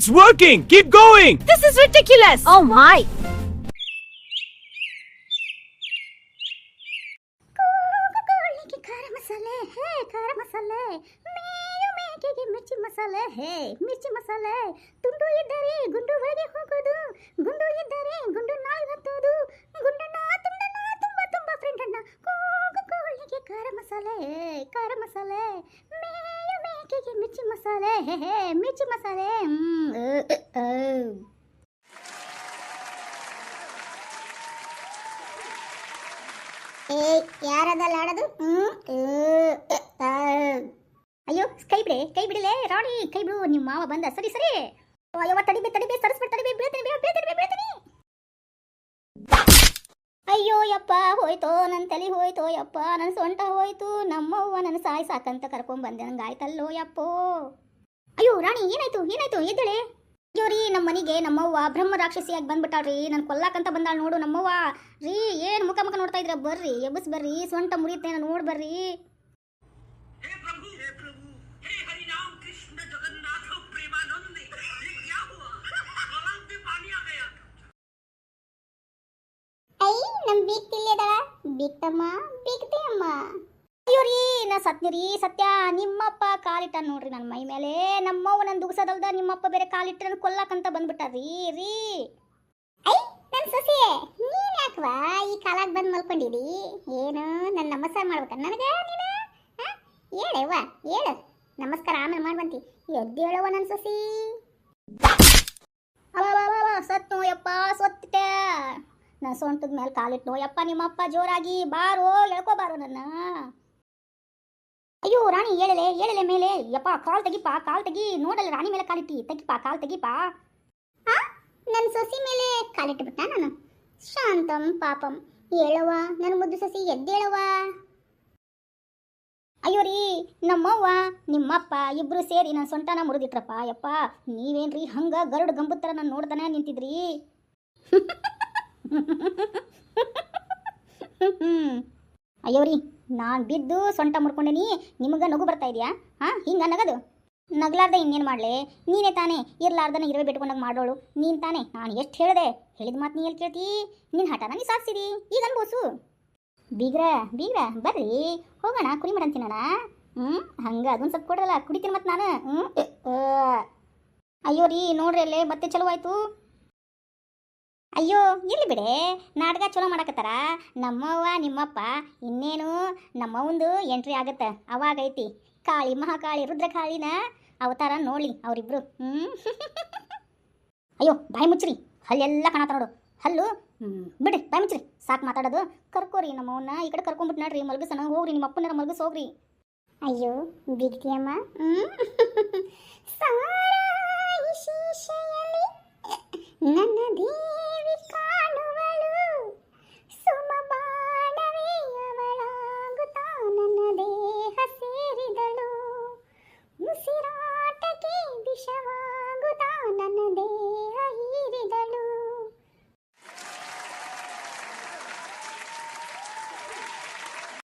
It's working! Keep going! This is ridiculous! Oh my! ಕೋಳಿಗೆ ಖಾರ ಮಸಾಲೆ ಹೇ ಖಾರ ಮಸಾಲೆ ಮೇಯು ಮೇಕೆಗೆ ಮಿರ್ಚಿ ಮಸಾಲೆ ಹೇ ಮಿರ್ಚಿ ಮಸಾಲೆ ತುಂಡು ಇದ್ದರೆ ಗುಂಡು ಒಳಗೆ ಹೋಗೋದು ಗುಂಡು ಇದ್ದರೆ ಗುಂಡು ನಾಯಿ ಹತ್ತೋದು ಗುಂಡಣ್ಣ ತುಂಡಣ್ಣ ತುಂಬ ತುಂಬ ಫ್ರೆಂಡ್ ಅಣ್ಣ ಕೂಗು ಕೋಳಿಗೆ ಖಾರ ಮಸಾಲೆ ಹೇ ಖಾರ ಮಸಾಲೆ ಮೇಯು ಮೇಕೆಗೆ ಮಿರ್ಚಿ ಮಸಾಲೆ ಹೇ ಹೇ ಮಿರ್ಚಿ ಮಸಾಲೆ ಹ್ಮ್, ಅ, ಅ, ಅ. ಏ ಯಾರದಲ್ಲ ಆಡೋದು ಹ್ಮ್? ಏ, ಏ, ಆ. ಅಯ್ಯೋ ಕೈ ಬಿಡೆ ಕೈ ಬಿಡಲೆ ರಾಣಿ ಕೈ ಬಿಡು ನಿಮ್ಮ ಮಾವ ಬಂದ ಸರಿ ಸರಿ ಓ, ಅಯ್ಯವ್ವ ತಡಿಬೇ ತಡಿಬೇ ಯಪ್ಪ ಹೋಯ್ತೋ ನನ್ನ ತಲೆ ಹೋಯ್ತೋ ಯಪ್ಪ ನನ್ನ ಸೊಂಟ ಹೋಯ್ತು. ನಮ್ಮವ್ವ ನನ್ನ ಸಾಯಿ ಸಾಕಂತ ಕರ್ಕೊಂಡ್ ಬಂದೆ. ನಂಗೆ ಆಯ್ತಲ್ಲೋ ಯಪ್ಪೋ. ಅಯ್ಯೋ, ರಾಣಿ, ಏನಾಯ್ತು? ಏನಾಯ್ತು? ಎದ್ದೇಳೆ. ಅಯ್ಯೋ ರೀ ನಮ್ಮ ಮನೆಗೆ ನಮ್ಮವ್ವ ಬ್ರಹ್ಮ ರಾಕ್ಷಸಿಯಾಗಿ ಬಂದ್ಬಿಟ್ಟಾಳ್ರಿ ನಾನು ಕೊಲ್ಲಾಕಂತ ಬಂದಾಳ ನೋಡು ನಮ್ಮವ್ವ. ರೀ, ಏನು ಮುಖ ಮುಖ ನೋಡ್ತಾ ಇದ್ರ? ಬರ್ರಿ, ಎಬ್ಬಸ್ ಬರ್ರಿ. ಸೊಂಟ ಮುರಿಯುತ್ತೆ, ನೋಡ್ ಬರ್ರಿ. ಐ ನಮ್ ಬೀಗ್ ತಿಲ್ಲಿದಾಳ ಬೀಗ್ತಮ್ಮ ಅಯ್ಯೋ ರೀ ನಾ ಸತ್ನಿ ರೀ ಸತ್ಯ, ನಿಮ್ಮಪ್ಪ ಕಾಲಿಟ್ಟ ನೋಡ್ರಿ ನನ್ನ ಮೈ ಮೇಲೆ. ನಮ್ಮವ್ವ ನನ್ನ ದುಗ್ಸದಲ್ದ ನಿಮ್ಮಪ್ಪ ಬೇರೆ ಕಾಲಿಟ್ಟ ನನ್ನ ಕೊಲ್ಲಕ್ಕಂತ ಬಂದ್ಬಿಟ್ಟ ರೀ. ರೀ ಐ ನನ್ನ ಸೊಸೆ, ನೀನ್ ಯಾಕವಾ ಈ ಕಾಲಾಗ ಬಂದು ಮಲ್ಕೊಂಡಿದಿ? ಏನು ನನ್ನ ನಮಸ್ಕಾರ ಮಾಡ್ಬೇಕ ನನಗೆ, ನೀನು? ಹೇಳವ್ವ ಹೇಳು ನಮಸ್ಕಾರ ಆಮೇಲೆ ಮಾಡ್ಬಂತಿ. ಎದ್ದೇಳವ್ವ ನನ್ನ ಸೊಸಿ. ಸತ್ ನೋಯಪ್ಪ ಸೊತ್ತೆ ನಾ ಸೊಂಟದ ಮೇಲೆ ಕಾಲಿಟ್ಟು ನೋಯಪ್ಪ ನಿಮ್ಮಪ್ಪ ಜೋರಾಗಿ ಬಾರೋ, ಎಳ್ಕೋ ಬಾರೋ ನನ್ನ. ಅಯ್ಯೋ ರಾಣಿ ಹೇಳಲೆ ಹೇಳಲೆ ಮೇಲೆ. ಯಪ್ಪ, ಕಾಲ್ ತೆಗಿಪ ಕಾಲ್ ತೆಗಿ. ನೋಡಲ್ಲ, ರಾಣಿ ಮೇಲೆ ಕಾಲಿಟ್ಟಿ. ತೆಗಿಪ ಕಾಲ್ ತೆಗಿಪ ನನ್ನ ಸೊಸಿ ಮೇಲೆ ಕಾಲಿಟ್ಬಿಟ್ಟ ನಾನು? ಶಾಂತಂ ಪಾಪಂ. ಹೇಳವ ನನ್ನ ಮುದ್ದು ಸೊಸಿ ಎದ್ದೇಳವ ಅಯ್ಯೋ ರೀ, ನಮ್ಮವ್ವ, ನಿಮ್ಮಪ್ಪ ಇಬ್ರು ಸೇರಿ ನನ್ನ ಸೊಂಟನ ಮುರಿದಿಟ್ರಪ್ಪ. ಯಪ್ಪ, ನೀವೇನ್ರಿ ಹಂಗ ಗರುಡ್ ಗಂಬುತ್ತರ ನಾನು ನೋಡ್ತಾನೆ ನಿಂತಿದ್ರಿ? ಅಯ್ಯೋ ರೀ, ನಾನು ಬಿದ್ದು ಸೊಂಟ ಮುಡ್ಕೊಂಡೇನಿ ನಿಮಗೆ ನಗು ಬರ್ತಾ ಇದೆಯಾ? ಹಾಂ, ಹಿಂಗ ನಗದು ನಗಲಾರ್ದೆ ಇನ್ನೇನು ಮಾಡಲಿ? ನೀನೇ ತಾನೇ, ಇರ್ಲಾರ್ದನ ಇರುವೆ ಬಿಟ್ಕೊಂಡಂಗೆ ಮಾಡೋಳು ನೀನು ತಾನೇ, ನಾನು ಎಷ್ಟು ಹೇಳಿದೆ? ಹೇಳಿದ ಮಾತು ನೀ ಎಲ್ಲಿ ಕೇಳ್ತಿ? ನಿನ್ನ ಹಠನ ನೀ ಸಾಕ್ಸಿದಿ. ಈಗ ಅನ್ಬೋಸು? ಬೀಗ್ರ ಬೀಗ್ರ, ಬರ್ರಿ. ಹೋಗೋಣ ಕುಡಿ ಮಾಡಂತ ತಿನ್ನೋಣ. ಹ್ಞೂ ಹಂಗೆ ಅದೊಂದು ಸ್ವಲ್ಪ ಕೊಡಲ್ಲ ಕುಡಿತೀನಿ ಮತ್ತೆ ನಾನು. ಹ್ಞೂ ಅಯ್ಯೋ ರೀ, ನೋಡ್ರಿ ಅಲ್ಲೇ, ಮತ್ತೆ ಚಲೋ ಆಯ್ತು. ಅಯ್ಯೋ ಇಲ್ಲಿ ಬಿಡೆ. ನಾಟಕ ಚಲೋ ಮಾಡಕತ್ತಾರ. ನಮ್ಮವ್ವ ನಿಮ್ಮಪ್ಪ ಇನ್ನೇನು ನಮ್ಮವಂದು ಎಂಟ್ರಿ ಆಗತ್ತೆ. ಅವಾಗ ಐತಿ. ಕಾಳಿ ಮಹಾಕಾಳಿ ರುದ್ರಕಾಳಿನ ಅವತಾರ ನೋಡಿ ಅವರಿಬ್ರು. ಹ್ಞೂ ಅಯ್ಯೋ ಬಾಯಿ ಮುಚ್ಚ್ರಿ. ಹಲ್ಲೆಲ್ಲ ಕಾಣತ್ತ ನೋಡು. ಹಲ್ಲು? ಬಿಡ್ರಿ ಬಾಯಿ ಮುಚ್ಚ್ರಿ. ಸಾಕು ಮಾತಾಡೋದು. ಕರ್ಕೋರಿ ನಮ್ಮವನ್ನ ಈ ಕಡೆ ಕರ್ಕೊಂಡ್ಬಿಟ್ಟು ನೋಡ್ರಿ. ಮಲಗಿಸೋಣ. ಹೋಗ್ರಿ ನಿಮ್ಮ ಅಪ್ಪನಾರ ಮಲಗಿಸ್ ಹೋಗ್ರಿ. ಅಯ್ಯೋ ಬಿಗ್ತಿಯಮ್ಮ ಹ್ಞೂ ನನ್ನ